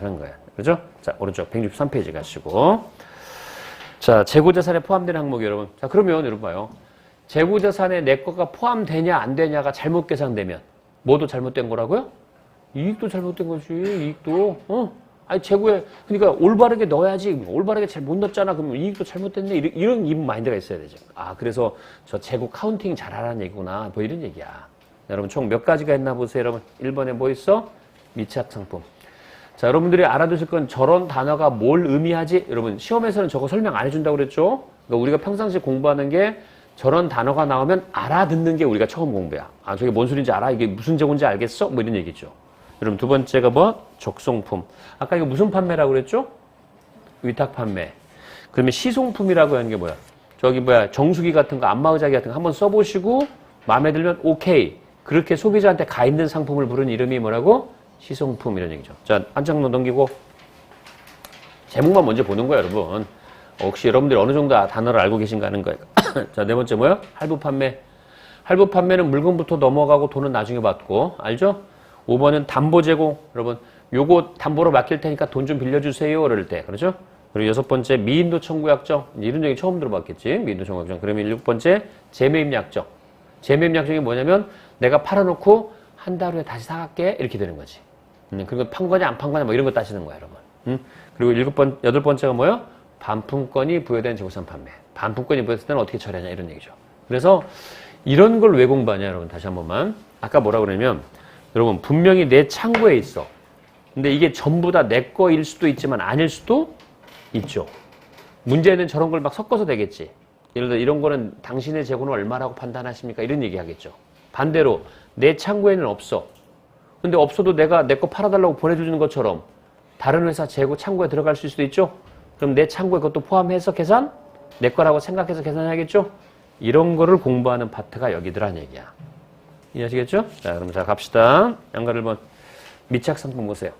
하는 거예요. 그죠? 자, 오른쪽 163페이지 가시고. 자, 재고자산에 포함된 항목이 여러분. 자, 그러면 여러분 봐요. 재고자산에 내 거가 포함되냐 안 되냐가 잘못 계산되면 뭐도 잘못된 거라고요? 이익도 잘못된 거지. 이익도. 어? 아니 재고에 그러니까 올바르게 넣어야지. 올바르게 잘 못 넣었잖아. 그러면 이익도 잘못됐네. 이런, 이런 이분 마인드가 있어야 되죠. 아, 그래서 저 재고 카운팅 잘하라는 얘기구나. 뭐 이런 얘기야. 여러분 총 몇 가지가 있나 보세요, 여러분. 1번에 뭐 있어? 미착 상품. 자, 여러분들이 알아두실 건 저런 단어가 뭘 의미하지? 여러분, 시험에서는 저거 설명 안 해준다고 그랬죠? 그러니까 우리가 평상시에 공부하는 게 저런 단어가 나오면 알아듣는 게 우리가 처음 공부야. 아, 저게 뭔 소리인지 알아? 이게 무슨 재고인지 알겠어? 뭐 이런 얘기죠. 여러분, 두 번째가 뭐? 적송품. 아까 이거 무슨 판매라고 그랬죠? 위탁 판매. 그러면 시송품이라고 하는 게 뭐야? 저기 뭐야, 정수기 같은 거, 안마의자기 같은 거 한번 써보시고 마음에 들면 오케이. 그렇게 소비자한테 가 있는 상품을 부른 이름이 뭐라고? 시송품 이런 얘기죠. 자, 한장 넘기고 제목만 먼저 보는 거예요, 여러분. 혹시 여러분들이 어느 정도 단어를 알고 계신가 하는 거예요. 자, 네 번째 뭐요? 할부 판매. 할부 판매는 물건부터 넘어가고 돈은 나중에 받고, 알죠? 5번은 담보 제공. 여러분, 요거 담보로 맡길 테니까 돈 좀 빌려주세요. 그럴 때. 그렇죠? 그리고 여섯 번째, 미인도 청구 약정. 이런 얘기 처음 들어봤겠지? 미인도 청구 약정. 그러면 일곱 번째, 재매입 약정. 재매입 약정이 뭐냐면 내가 팔아놓고 한 달 후에 다시 사갈게. 이렇게 되는 거지. 음, 그리고 판 거냐 안 판 거냐 뭐 이런 거 따지는 거야, 여러분. 음? 그리고 일곱 번, 여덟 번째가 뭐요? 반품권이 부여된 재고산 판매. 반품권이 부여됐을 때는 어떻게 처리하냐 이런 얘기죠. 그래서 이런 걸 왜 공부하냐, 여러분. 다시 한 번만. 아까 뭐라 그러냐면 여러분 분명히 내 창고에 있어. 근데 이게 전부 다 내 거일 수도 있지만 아닐 수도 있죠. 문제는 저런 걸 막 섞어서 되겠지. 예를 들어 이런 거는 당신의 재고는 얼마라고 판단하십니까? 이런 얘기 하겠죠. 반대로 내 창고에는 없어. 근데 없어도 내가 내 거 팔아달라고 보내주는 것처럼 다른 회사 재고 창고에 들어갈 수도 있죠? 그럼 내 창고에 그것도 포함해서 계산? 내 거라고 생각해서 계산해야겠죠? 이런 거를 공부하는 파트가 여기더란 얘기야. 이해하시겠죠? 자, 그럼 자, 갑시다. 양가 1번. 미착 상품 보세요.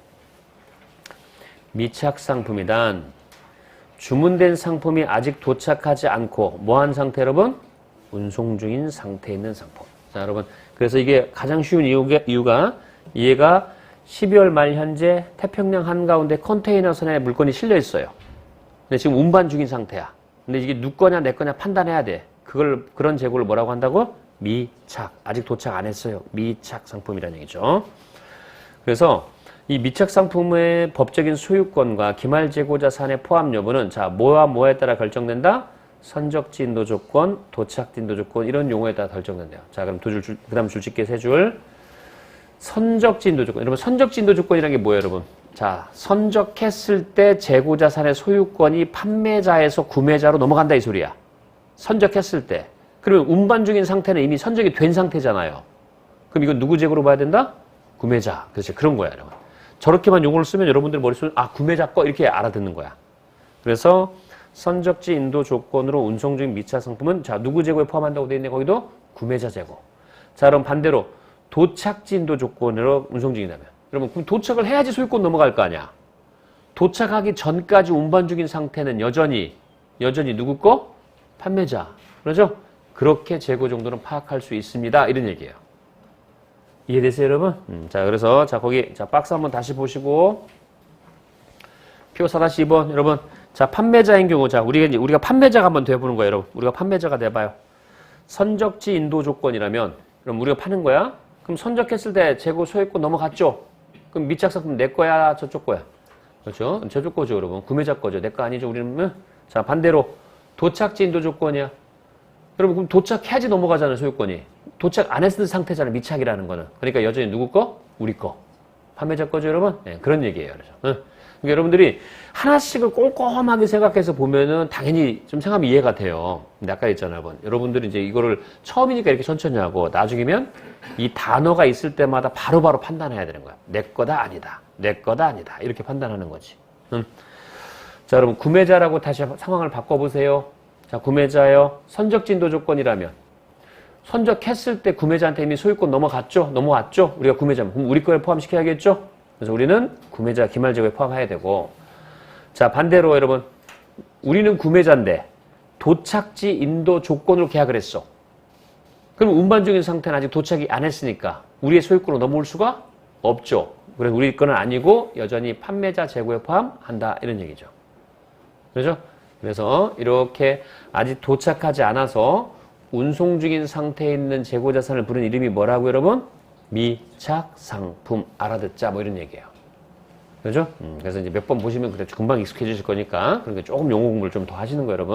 미착 상품이란 주문된 상품이 아직 도착하지 않고 뭐한 상태 여러분? 운송 중인 상태에 있는 상품. 자, 여러분. 그래서 이게 가장 쉬운 이유가, 이유가 얘가 12월 말 현재 태평양 한가운데 컨테이너선에 물건이 실려 있어요. 근데 지금 운반 중인 상태야. 근데 이게 누 거냐 내 거냐 판단해야 돼. 그걸 그런 재고를 뭐라고 한다고? 미착. 아직 도착 안 했어요. 미착 상품이라는 얘기죠. 그래서 이 미착 상품의 법적인 소유권과 기말 재고 자 산의 포함 여부는 자 뭐와 뭐에 따라 결정된다? 선적지 인도 조건, 도착지 인도 조건 이런 용어에 따라 결정된대요. 자 그럼 두 줄, 그다음 줄짓기 세 줄. 선적지 인도 조건. 여러분 선적지 인도 조건이라는 게 뭐예요, 여러분? 자 선적했을 때 재고 자산의 소유권이 판매자에서 구매자로 넘어간다 이 소리야. 선적했을 때. 그러면 운반 중인 상태는 이미 선적이 된 상태잖아요. 그럼 이건 누구 재고로 봐야 된다? 구매자. 그렇지. 그런 거야, 여러분. 저렇게만 용어를 쓰면 여러분들 머릿속에 아, 구매자 거 이렇게 알아듣는 거야. 그래서 선적지 인도 조건으로 운송 중인 미차 상품은 자, 누구 재고에 포함한다고 돼 있네. 거기도 구매자 재고. 자, 그럼 반대로 도착지 인도 조건으로 운송 중이라면 여러분, 그럼 도착을 해야지 소유권 넘어갈 거 아니야. 도착하기 전까지 운반 중인 상태는 여전히 여전히 누구 거? 판매자. 그러죠? 그렇게 재고 정도는 파악할 수 있습니다. 이런 얘기예요. 이해되세요, 여러분? 음, 자, 그래서, 자, 거기, 자, 박스 한번 다시 보시고, 표 4-2번, 여러분. 자, 판매자인 경우, 자, 우리가, 이제 우리가 판매자가 한번 돼 보는 거예요, 여러분. 우리가 판매자가 돼 봐요. 선적지 인도 조건이라면, 그럼 우리가 파는 거야? 그럼 선적했을 때 재고 소유권 넘어갔죠? 그럼 미착상품 내 거야, 저쪽 거야? 그렇죠? 저쪽 거죠, 여러분. 구매자 거죠. 내 거 아니죠, 우리는? 자, 반대로, 도착지 인도 조건이야. 여러분 그럼 도착해야지 넘어가잖아요 소유권이 도착 안 했을 상태잖아요 미착이라는 거는 그러니까 여전히 누구 거? 우리 거 판매자 거죠 여러분? 네, 그런 얘기예요 그래서 응. 그러니까 여러분들이 하나씩을 꼼꼼하게 생각해서 보면은 당연히 좀 생각하면 이해가 돼요 근데 아까 했잖아요 여러분 여러분들이 이제 이거를 처음이니까 이렇게 천천히 하고 나중이면 이 단어가 있을 때마다 바로바로 판단해야 되는 거야 내 거다 아니다 내 거다 아니다 이렇게 판단하는 거지 응. 자 여러분 구매자라고 다시 상황을 바꿔보세요 자, 구매자요. 선적진도 조건이라면 선적했을 때 구매자한테 이미 소유권 넘어갔죠? 넘어왔죠? 우리가 구매자면 그럼 우리 거에 포함시켜야겠죠? 그래서 우리는 구매자 기말재고에 포함해야 되고 자, 반대로 여러분 우리는 구매자인데 도착지 인도 조건으로 계약을 했어. 그럼 운반 중인 상태는 아직 도착이 안 했으니까 우리의 소유권으로 넘어올 수가 없죠. 그래서 우리 거는 아니고 여전히 판매자 재고에 포함한다 이런 얘기죠. 그렇죠? 그래서 이렇게 아직 도착하지 않아서 운송 중인 상태에 있는 재고 자산을 부르는 이름이 뭐라고 여러분? 미착 상품 알아듣자 뭐 이런 얘기예요. 그죠? 음, 그래서 이제 몇 번 보시면 그래 금방 익숙해지실 거니까 그러니까 조금 용어 공부를 좀 더 하시는 거 여러분.